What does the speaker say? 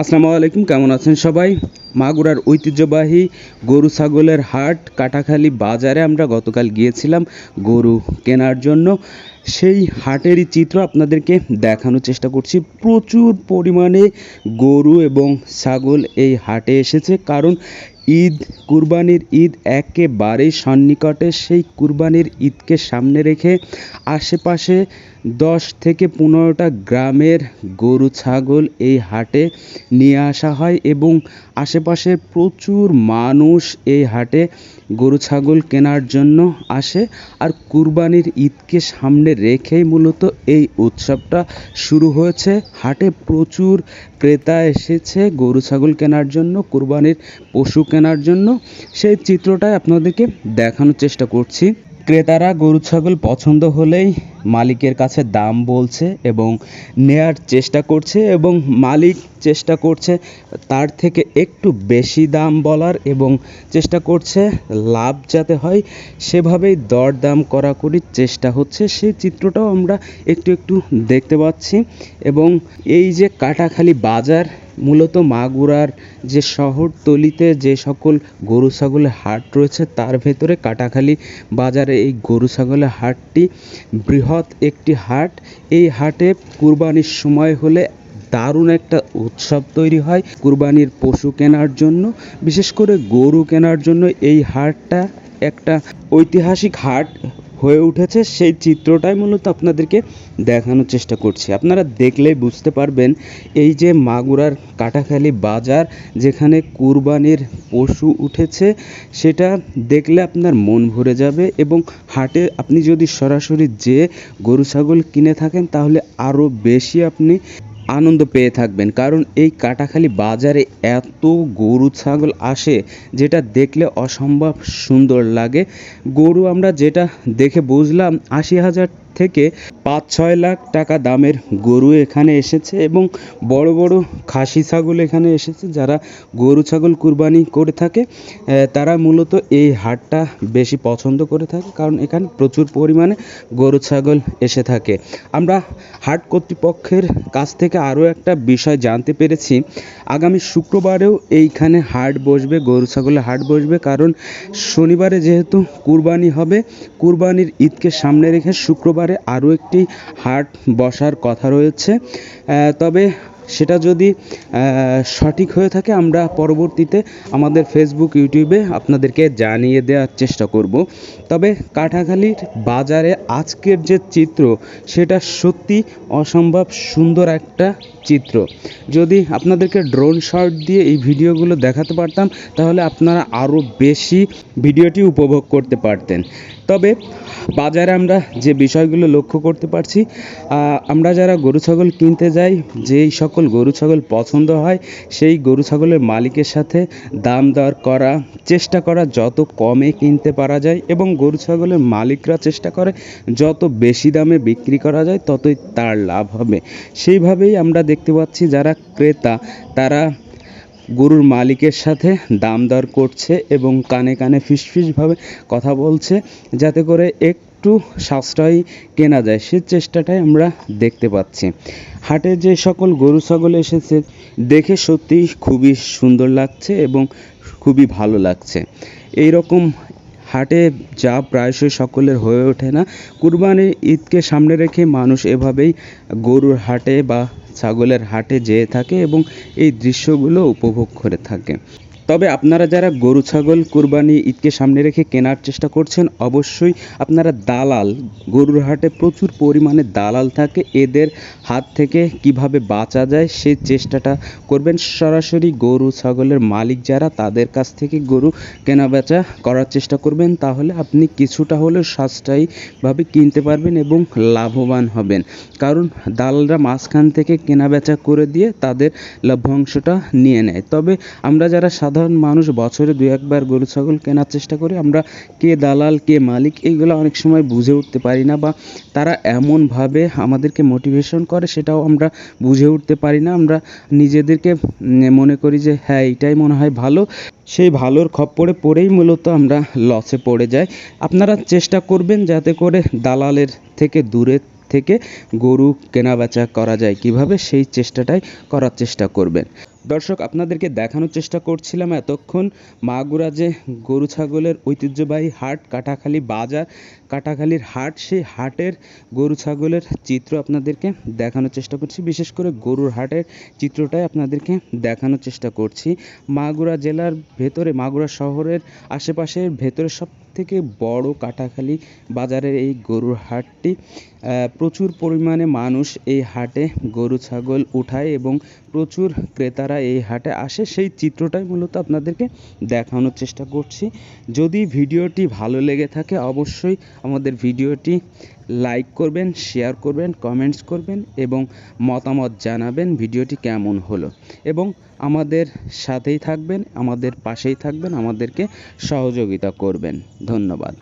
আসসালামু আলাইকুম, কেমন আছেন সবাই? মাগুরার ঐতিহ্যবাহী গরু ছাগলের হাট, কাটাখালী বাজারে আমরা গতকাল গিয়েছিলাম গরু কেনার জন্য। সেই হাটেরই চিত্র আপনাদেরকে দেখানোর চেষ্টা করছি। প্রচুর পরিমাণে গরু এবং ছাগল এই হাটে এসেছে। কারণ ঈদ, কুরবানির ঈদ একেবারেই সন্নিকটে। সেই কুরবানির ঈদকে সামনে রেখে আশেপাশে দশ থেকে পনেরোটা গ্রামের গরু, ছাগল এই হাটে নিয়ে আসা হয় এবং আশেপাশে প্রচুর মানুষ এই হাটে গরু, ছাগল কেনার জন্য আসে। আর কুরবানির ঈদকে সামনে রেখেই মূলত এই উৎসবটা শুরু হয়েছে। হাটে প্রচুর ক্রেতা এসেছে গরু, ছাগল কেনার জন্য, কোরবানির পশু কেনার জন্য। সেই চিত্রটাই আপনাদেরকে দেখানোর চেষ্টা করছি। ক্রেতারা গরু, ছাগল পছন্দ হলেই মালিকের কাছে দাম বলছে এবং নেয়ার চেষ্টা করছে এবং মালিক চেষ্টা করছে তার থেকে একটু বেশি দাম বলার এবং চেষ্টা করছে লাভ যাতে হয়, সেভাবেই দরদাম করাকরির চেষ্টা হচ্ছে। সেই চিত্রটাও আমরা একটু একটু দেখতে পাচ্ছি এবং এই যে কাটাখালি বাজার মূলত মাগুরার যে শহরতলিতে যে সকল গরু ছাগলের হাট রয়েছে, তার ভেতরে কাটাখালী বাজারে এই গরু ছাগলের হাটটি বৃহৎ একটি হাট। এই হাটে কুরবানির সময় হলে দারুণ একটা উৎসব তৈরি হয় কুরবানির পশু কেনার জন্য। বিশেষ করে গরু কেনার জন্য এই হাটটা একটা ঐতিহাসিক হাট। হয়ে উঠেছে, সেই চিত্রটাই মূলত আপনাদেরকে দেখানোর চেষ্টা করছি। আপনারা দেখলেই বুঝতে পারবেন, এই যে মাগুরার কাটাখালি বাজার, যেখানে কুরবানির পশু উঠেছে, সেটা দেখলে আপনার মন ভরে যাবে এবং হাটে আপনি যদি সরাসরি যে গরু, ছাগল কিনে থাকেন, তাহলে আরও বেশি আপনি আনন্দ পেয়ে থাকবেন। কারণ এই কাটাখালি বাজারে এত গরু, ছাগল আসে, যেটা দেখলে অসম্ভব সুন্দর লাগে। গরু আমরা যেটা দেখে বুঝলাম, আশি হাজার থেকে পাঁচ ছয় লাখ টাকা দামের গরু এখানে এসেছে এবং বড় বড় খাসি ছাগল এখানে এসেছে যারা গরু ছাগল কুরবানি করে থাকে। তারা মূলত এই হাটটা বেশি পছন্দ করে থাকে কারণ এখানে প্রচুর পরিমাণে গরু ছাগল এসে থাকে। আমরা হাট কর্তৃপক্ষের কাছ থেকে আরও একটা বিষয় জানতে পেরেছি। আগামী শুক্রবারেও এইখানে হাট বসবে, গরু ছাগলের হাট বসবে কারণ শনিবারে যেহেতু কুরবানি হবে, কুরবানির ঈদকে সামনে রেখে শুক্রবারে আরও একটি হাট বসার কথা রয়েছে। তবে সেটা যদি সঠিক হয়ে থাকে, আমরা পরবর্তীতে আমাদের ফেসবুক ইউটিউবে আপনাদেরকে জানিয়ে দেওয়ার চেষ্টা করব। তবে কাটাখালীর বাজারে আজকের যে চিত্র, সেটা সত্যি অসম্ভব সুন্দর একটা চিত্র। যদি আপনাদেরকে ড্রোন শট দিয়ে এই ভিডিওগুলো দেখাতে পারতাম, তাহলে আপনারা আরও বেশি ভিডিওটি উপভোগ করতে পারতেন। তবে বাজারে আমরা যে বিষয়গুলো লক্ষ্য করতে পারছি আমরা যারা গরু, ছাগল কিনতে যাই, যেই সকল গরু, ছাগল পছন্দ হয়, সেই গরু, ছাগলের মালিকের সাথে দাম দর করা, চেষ্টা করা যত কমে কিনতে পারা যায় এবং গরু, ছাগলের মালিকরা চেষ্টা করে যত বেশি দামে বিক্রি করা যায়, ততই তার লাভ হবে। সেইভাবেই আমরা দেখতে পাচ্ছি যারা ক্রেতা, তারা গরুর মালিকের সাথে দাম দর করছে এবং কানে কানে ফিসফিসভাবে কথা বলছে, যাতে করে একটু সাশ্রয়ী কেনা যায়। সে চেষ্টাটাই আমরা দেখতে পাচ্ছি। হাটে যে সকল গরু, ছাগল এসেছে, দেখে সত্যি খুবই সুন্দর লাগছে এবং খুবই ভালো লাগছে। এই রকম হাটে যা প্রায়শই সকলের হয়ে ওঠে না, কুরবানির ঈদকে সামনে রেখে মানুষ এভাবেই গরুর হাটে বা ছাগলের হাটে যেয়ে থাকে এবং এই দৃশ্যগুলো উপভোগ করে থাকে। তবে আপনারা যারা গরু, ছাগল, কুরবানি ঈদকে সামনে রেখে কেনার চেষ্টা করছেন, অবশ্যই আপনারা দালাল, গরুর হাটে প্রচুর পরিমাণে দালাল থাকে, এদের হাত থেকে কীভাবে বাঁচা যায় সেই চেষ্টাটা করবেন। সরাসরি গরু, ছাগলের মালিক যারা, তাদের কাছ থেকে গরু কেনা বেচা করার চেষ্টা করবেন, তাহলে আপনি কিছুটা হলেও সাশ্রয়ীভাবে কিনতে পারবেন এবং লাভবান হবেন। কারণ দালালরা মাঝখান থেকে কেনা বেচা করে দিয়ে তাদের লভ্যাংশটা নিয়ে নেয়। তবে আমরা যারা সাধারণ মানুষ বছরে দু একবার গরু, ছাগল কেনার চেষ্টা করি আমরা কে দালাল, কে মালিক এইগুলো অনেক সময় বুঝে উঠতে পারি না বা তারা এমনভাবে আমাদেরকে মোটিভেশন করে সেটাও আমরা বুঝে উঠতে পারি না। আমরা নিজেদেরকে মনে করি যে হ্যাঁ এইটাই মনে হয় ভালো। সেই ভালোর খপ্পরে পড়েই মূলত আমরা লসে পড়ে যাই। আপনারা চেষ্টা করবেন যাতে করে দালালের থেকে দূরে থেকে গরু কেনাবেচা করা যায়। কীভাবে সেই চেষ্টাটাই করার চেষ্টা করবেন? দর্শক, আপনাদেরকে দেখানোর চেষ্টা করছিলাম এতক্ষণ মাগুরা যে গরু ছাগলের ঐতিহ্যবাহী হাট কাটাখালি বাজার কাটাখালির হাট, সেই হাটের গরু ছাগলের চিত্র আপনাদেরকে দেখানোর চেষ্টা করছি। বিশেষ করে গরুর হাটের চিত্রটাই আপনাদেরকে দেখানোর চেষ্টা করছি। মাগুরা জেলার ভেতরে, মাগুরা শহরের আশেপাশের ভেতরে সব থেকে বড় কাটাখালী বাজারের এই গরুর হাটটি প্রচুর পরিমাণে মানুষ এই হাটে গরু, ছাগল উঠায় এবং প্রচুর ক্রেতারা এই হাটে আসে। সেই চিত্রটাই মূলত আপনাদেরকে দেখানোর চেষ্টা করছি। যদি ভিডিওটি ভালো লেগে থাকে, অবশ্যই আমাদের ভিডিওটি লাইক করবেন, শেয়ার করবেন, কমেন্টস করবেন এবং মতামত জানাবেন ভিডিওটি কেমন হলো। এবং আমাদের সাথেই থাকবেন, আমাদের পাশেই থাকবেন, আমাদেরকে সহযোগিতা করবেন। ধন্যবাদ।